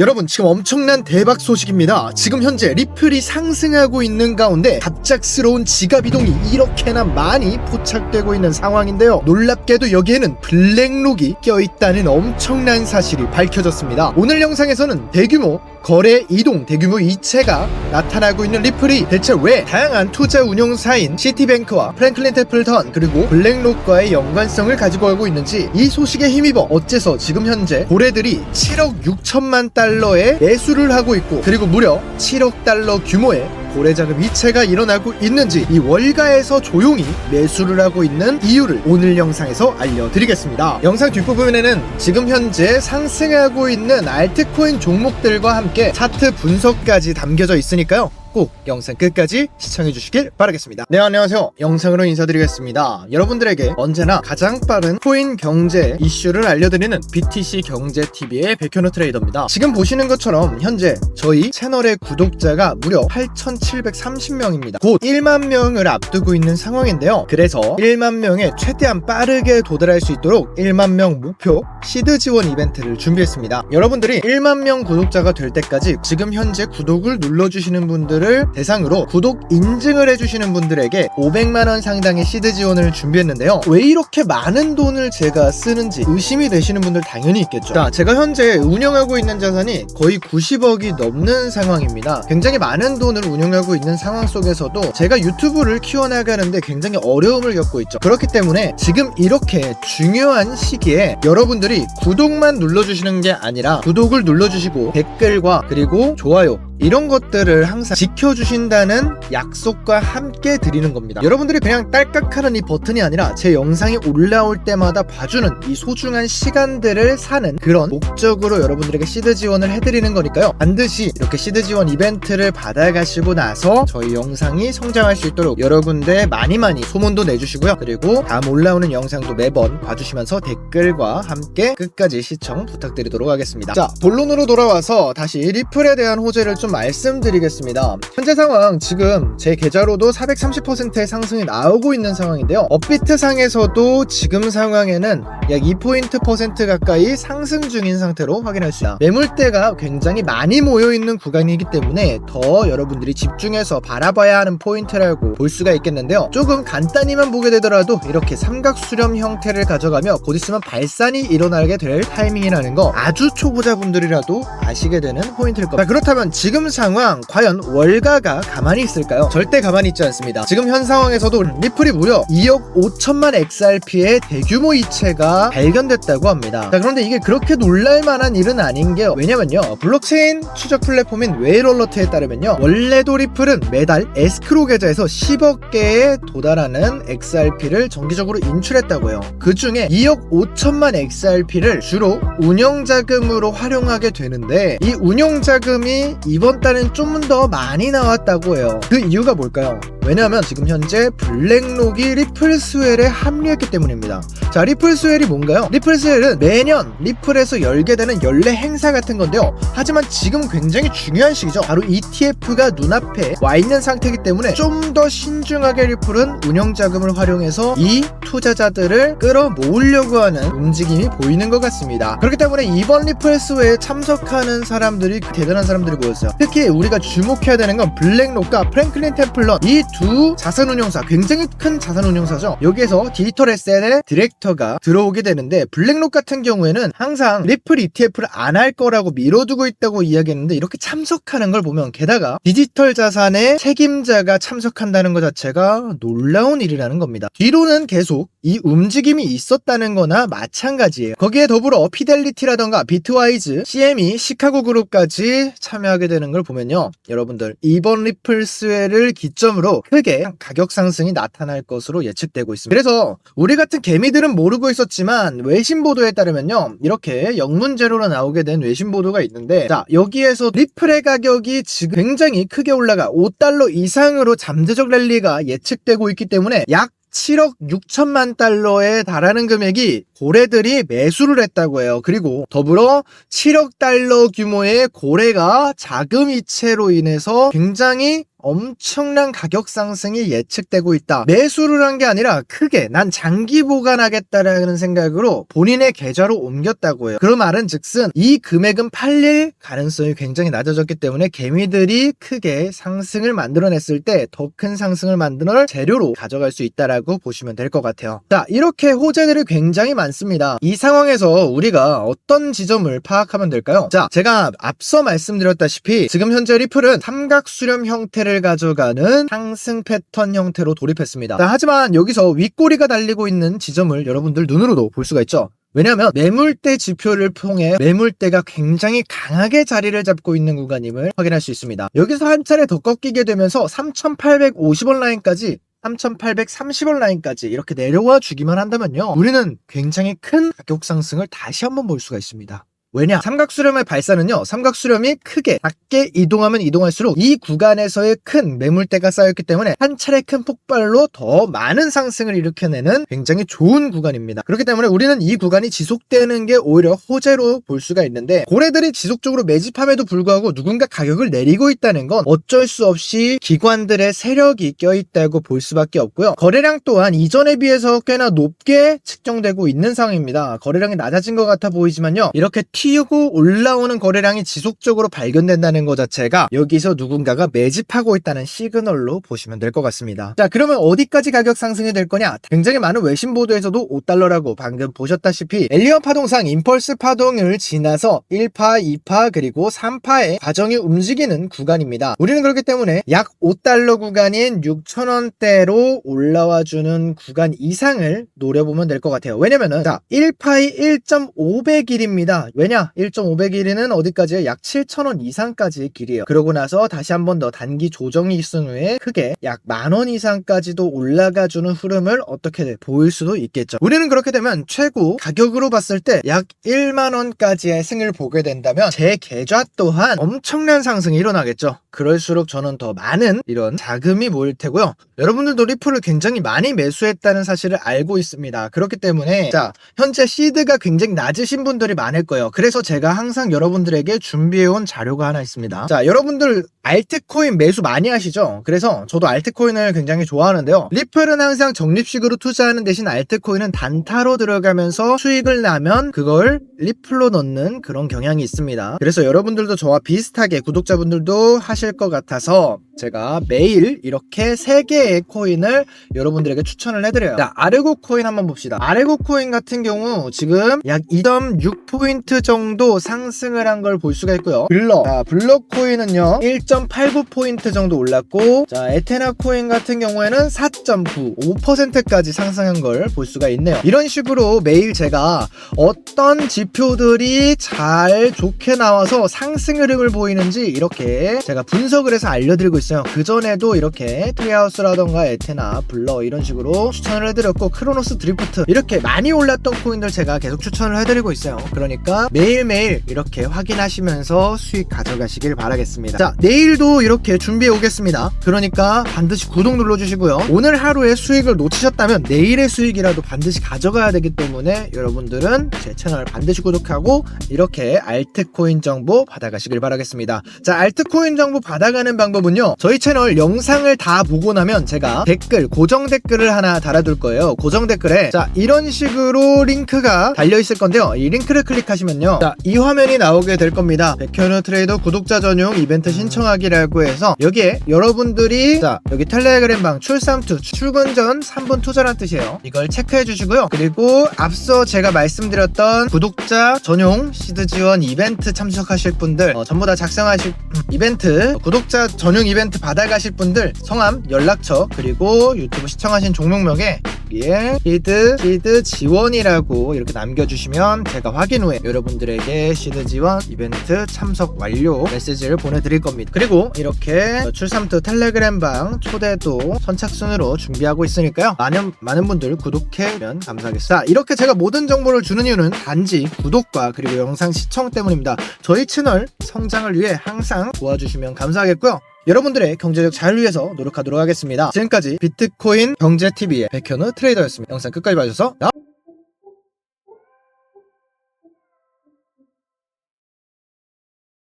여러분 지금 엄청난 대박 소식입니다. 지금 현재 리플이 상승하고 있는 가운데 갑작스러운 지갑 이동이 이렇게나 많이 포착되고 있는 상황인데요. 놀랍게도 여기에는 블랙록이 껴있다는 엄청난 사실이 밝혀졌습니다. 오늘 영상에서는 대규모 거래 이동, 대규모 이체가 나타나고 있는 리플이 대체 왜 다양한 투자 운용사인 시티뱅크와 프랭클린 테플턴 그리고 블랙록과의 연관성을 가지고 가고 있는지 이 소식에 힘입어 어째서 지금 현재 고래들이 7억 6천만 달러의 매수를 하고 있고 그리고 무려 7억 달러 규모의 고래 자금 이체가 일어나고 있는지 이 월가에서 조용히 매수를 하고 있는 이유를 오늘 영상에서 알려드리겠습니다. 영상 뒷부분에는 지금 현재 상승하고 있는 알트코인 종목들과 함께 차트 분석까지 담겨져 있으니까요. 꼭 영상 끝까지 시청해 주시길 바라겠습니다. 네, 안녕하세요. 영상으로 인사드리겠습니다. 여러분들에게 언제나 가장 빠른 코인 경제 이슈를 알려드리는 BTC 경제 TV의 백현우 트레이더입니다. 지금 보시는 것처럼 현재 저희 채널의 구독자가 무려 8,730명입니다. 곧 1만 명을 앞두고 있는 상황인데요. 그래서 1만 명에 최대한 빠르게 도달할 수 있도록 1만 명 목표 시드 지원 이벤트를 준비했습니다. 여러분들이 1만 명 구독자가 될 때까지 지금 현재 구독을 눌러주시는 분들 을 대상으로 구독 인증을 해주시는 분들에게 500만원 상당의 시드 지원을 준비했는데요. 왜 이렇게 많은 돈을 제가 쓰는지 의심이 되시는 분들 당연히 있겠죠. 자, 제가 현재 운영하고 있는 자산이 거의 90억이 넘는 상황입니다. 굉장히 많은 돈을 운영하고 있는 상황 속에서도 제가 유튜브를 키워나가는데 굉장히 어려움을 겪고 있죠. 그렇기 때문에 지금 이렇게 중요한 시기에 여러분들이 구독만 눌러주시는 게 아니라 구독을 눌러주시고 댓글과 그리고 좋아요 이런 것들을 항상 지켜주신다는 약속과 함께 드리는 겁니다. 여러분들이 그냥 딸깍하는 이 버튼이 아니라 제 영상이 올라올 때마다 봐주는 이 소중한 시간들을 사는 그런 목적으로 여러분들에게 시드 지원을 해드리는 거니까요. 반드시 이렇게 시드 지원 이벤트를 받아가시고 나서 저희 영상이 성장할 수 있도록 여러 군데 많이 많이 소문도 내주시고요. 그리고 다음 올라오는 영상도 매번 봐주시면서 댓글과 함께 끝까지 시청 부탁드리도록 하겠습니다. 자, 본론으로 돌아와서 다시 리플에 대한 호재를 좀 말씀드리겠습니다. 현재 상황 지금 제 계좌로도 430%의 상승이 나오고 있는 상황인데요. 업비트 상에서도 지금 상황에는 약 2포인트 퍼센트 가까이 상승 중인 상태로 확인할 수 있다. 매물대가 굉장히 많이 모여 있는 구간이기 때문에 더 여러분들이 집중해서 바라봐야 하는 포인트라고 볼 수가 있겠는데요. 조금 간단히만 보게 되더라도 이렇게 삼각 수렴 형태를 가져가며 곧 있으면 발산이 일어나게 될 타이밍이라는 거 아주 초보자분들이라도 아시게 되는 포인트일 겁니다. 자, 그렇다면 지금 상황 과연 월가가 가만히 있을까요? 절대 가만히 있지 않습니다. 지금 현 상황에서도 리플이 무려 2억 5천만 XRP의 대규모 이체가 발견됐다고 합니다. 자, 그런데 이게 그렇게 놀랄만한 일은 아닌 게요. 왜냐면요. 블록체인 추적 플랫폼인 웨이롤러트에 따르면요. 원래도 리플은 매달 에스크로 계좌에서 10억 개에 도달하는 XRP를 정기적으로 인출했다고 해요. 그 중에 2억 5천만 XRP를 주로 운영자금으로 활용하게 되는데 이 운영자금이 이번 달엔 좀 더 많이 나왔다고 해요. 그 이유가 뭘까요? 왜냐하면 지금 현재 블랙록이 리플 스웰에 합류했기 때문입니다. 자, 리플 스웰이 뭔가요? 리플 스웰은 매년 리플에서 열게 되는 연례 행사 같은 건데요. 하지만 지금 굉장히 중요한 시기죠. 바로 ETF가 눈앞에 와 있는 상태이기 때문에 좀 더 신중하게 리플은 운영 자금을 활용해서 이 투자자들을 끌어모으려고 하는 움직임이 보이는 것 같습니다. 그렇기 때문에 이번 리플 스웰에 참석하는 사람들이 대단한 사람들이 모였어요. 특히 우리가 주목해야 되는 건 블랙록과 프랭클린 템플런 이 두 자산운용사 굉장히 큰 자산운용사죠. 여기에서 디지털 에셋의 디렉터가 들어오게 되는데 블랙록 같은 경우에는 항상 리플 ETF를 안 할 거라고 미뤄두고 있다고 이야기했는데 이렇게 참석하는 걸 보면 게다가 디지털 자산의 책임자가 참석한다는 것 자체가 놀라운 일이라는 겁니다. 뒤로는 계속 이 움직임이 있었다는 거나 마찬가지예요. 거기에 더불어 피델리티라던가 비트와이즈, CME, 시카고 그룹까지 참여하게 되는 걸 보면요. 여러분들 이번 리플 스웨를 기점으로 크게 가격 상승이 나타날 것으로 예측되고 있습니다. 그래서 우리 같은 개미들은 모르고 있었지만 외신 보도에 따르면요. 이렇게 영문제로로 나오게 된 외신 보도가 있는데 자, 여기에서 리플의 가격이 지금 굉장히 크게 올라가 5달러 이상으로 잠재적 랠리가 예측되고 있기 때문에 약 7억 6천만 달러에 달하는 금액이 고래들이 매수를 했다고 해요. 그리고 더불어 7억 달러 규모의 고래가 자금 이체로 인해서 굉장히 엄청난 가격 상승이 예측되고 있다. 매수를 한 게 아니라 크게 난 장기 보관하겠다라는 생각으로 본인의 계좌로 옮겼다고 해요. 그 말은 즉슨 이 금액은 팔릴 가능성이 굉장히 낮아졌기 때문에 개미들이 크게 상승을 만들어냈을 때 더 큰 상승을 만들 재료로 가져갈 수 있다라고 보시면 될 것 같아요. 자, 이렇게 호재들이 굉장히 많습니다. 이 상황에서 우리가 어떤 지점을 파악하면 될까요? 자, 제가 앞서 말씀드렸다시피 지금 현재 리플은 삼각 수렴 형태를 가져가는 상승 패턴 형태로 돌입했습니다. 자, 하지만 여기서 윗꼬리가 달리고 있는 지점을 여러분들 눈으로도 볼 수가 있죠. 왜냐하면 매물대 지표를 통해 매물대가 굉장히 강하게 자리를 잡고 있는 구간임을 확인할 수 있습니다. 여기서 한 차례 더 꺾이게 되면서 3,850원 라인까지 3,830원 라인까지 이렇게 내려와 주기만 한다면요. 우리는 굉장히 큰 가격 상승을 다시 한번 볼 수가 있습니다. 왜냐? 삼각수렴의 발사는요, 삼각수렴이 크게 작게 이동하면 이동할수록 이 구간에서의 큰 매물대가 쌓였기 때문에 한 차례 큰 폭발로 더 많은 상승을 일으켜내는 굉장히 좋은 구간입니다. 그렇기 때문에 우리는 이 구간이 지속되는 게 오히려 호재로 볼 수가 있는데, 고래들이 지속적으로 매집함에도 불구하고 누군가 가격을 내리고 있다는 건 어쩔 수 없이 기관들의 세력이 껴있다고 볼 수밖에 없고요. 거래량 또한 이전에 비해서 꽤나 높게 측정되고 있는 상황입니다. 거래량이 낮아진 것 같아 보이지만요, 이렇게 튀고 올라오는 거래량이 지속적으로 발견된다는 것 자체가 여기서 누군가가 매집하고 있다는 시그널로 보시면 될 것 같습니다. 자, 그러면 어디까지 가격 상승이 될 거냐? 굉장히 많은 외신 보도에서도 5달러라고 방금 보셨다시피 엘리어 파동상 임펄스 파동을 지나서 1파, 2파, 그리고 3파의 과정이 움직이는 구간입니다. 우리는 그렇기 때문에 약 5달러 구간인 6천원대로 올라와 주는 구간 이상을 노려보면 될 것 같아요. 왜냐면은 자, 1파이 1.500일입니다. 왜냐? 1.500일은 어디까지요? 약 7,000원 이상까지의 길이에요. 그러고 나서 다시 한 번 더 단기 조정이 있은 후에 크게 약 만 원 이상까지도 올라가주는 흐름을 어떻게 보일 수도 있겠죠. 우리는 그렇게 되면 최고 가격으로 봤을 때 약 1만 원까지의 승을 보게 된다면 제 계좌 또한 엄청난 상승이 일어나겠죠. 그럴수록 저는 더 많은 이런 자금이 모일 테고요. 여러분들도 리플을 굉장히 많이 매수했다는 사실을 알고 있습니다. 그렇기 때문에 자 현재 시드가 굉장히 낮으신 분들이 많을 거예요. 그래서 제가 항상 여러분들에게 준비해온 자료가 하나 있습니다. 자 여러분들 알트코인 매수 많이 하시죠? 그래서 저도 알트코인을 굉장히 좋아하는데요. 리플은 항상 적립식으로 투자하는 대신 알트코인은 단타로 들어가면서 수익을 나면 그걸 리플로 넣는 그런 경향이 있습니다. 그래서 여러분들도 저와 비슷하게 구독자분들도 하실 것 같아서 제가 매일 이렇게 3개의 코인을 여러분들에게 추천을 해드려요. 자, 아르고 코인 한번 봅시다. 아르고 코인 같은 경우 지금 약 2.6포인트 정도 상승을 한 걸 볼 수가 있고요. 블럭. 자, 블럭 코인은요, 1.89포인트 정도 올랐고, 자, 에테나 코인 같은 경우에는 4.95%까지 상승한 걸 볼 수가 있네요. 이런 식으로 매일 제가 어떤 지표들이 잘 좋게 나와서 상승 흐름을 보이는지 이렇게 제가 분석을 해서 알려드리고 있어요. 그전에도 이렇게 트리하우스라던가 에테나, 블러 이런 식으로 추천을 해드렸고 크로노스 드리프트 이렇게 많이 올랐던 코인들 제가 계속 추천을 해드리고 있어요. 그러니까 매일매일 이렇게 확인하시면서 수익 가져가시길 바라겠습니다. 자, 내일도 이렇게 준비해 오겠습니다. 그러니까 반드시 구독 눌러주시고요. 오늘 하루의 수익을 놓치셨다면 내일의 수익이라도 반드시 가져가야 되기 때문에 여러분들은 제 채널 반드시 구독하고 이렇게 알트코인 정보 받아가시길 바라겠습니다. 자, 알트코인 정보 받아가는 방법은요. 저희 채널 영상을 다 보고 나면 제가 댓글, 고정 댓글을 하나 달아둘 거예요. 고정 댓글에 자, 이런 식으로 링크가 달려 있을 건데요. 이 링크를 클릭하시면요. 자, 이 화면이 나오게 될 겁니다. 백현우 트레이더 구독자 전용 이벤트 신청하기라고 해서 여기에 여러분들이 자, 여기 텔레그램 방 출삼투 출근 전 3분 투자란 뜻이에요. 이걸 체크해 주시고요. 그리고 앞서 제가 말씀드렸던 구독자 전용 시드 지원 이벤트 참석하실 분들 어, 전부 다 작성하실 음, 이벤트 구독자 전용 이벤트 받아가실 분들 성함 연락처 그리고 유튜브 시청하신 종목명에 여기에 시드 시드 지원이라고 이렇게 남겨주시면 제가 확인 후에 여러분들에게 시드 지원 이벤트 참석 완료 메시지를 보내드릴 겁니다. 그리고 이렇게 출삼투 텔레그램 방 초대도 선착순으로 준비하고 있으니까요. 많은 많은 분들 구독해주면 감사하겠습니다. 자, 이렇게 제가 모든 정보를 주는 이유는 단지 구독과 그리고 영상 시청 때문입니다. 저희 채널 성장을 위해 항상 도와주시면 감사하겠고요. 여러분들의 경제적 자유를 위해서 노력하도록 하겠습니다. 지금까지 비트코인 경제TV의 백현우 트레이더였습니다. 영상 끝까지 봐주셔서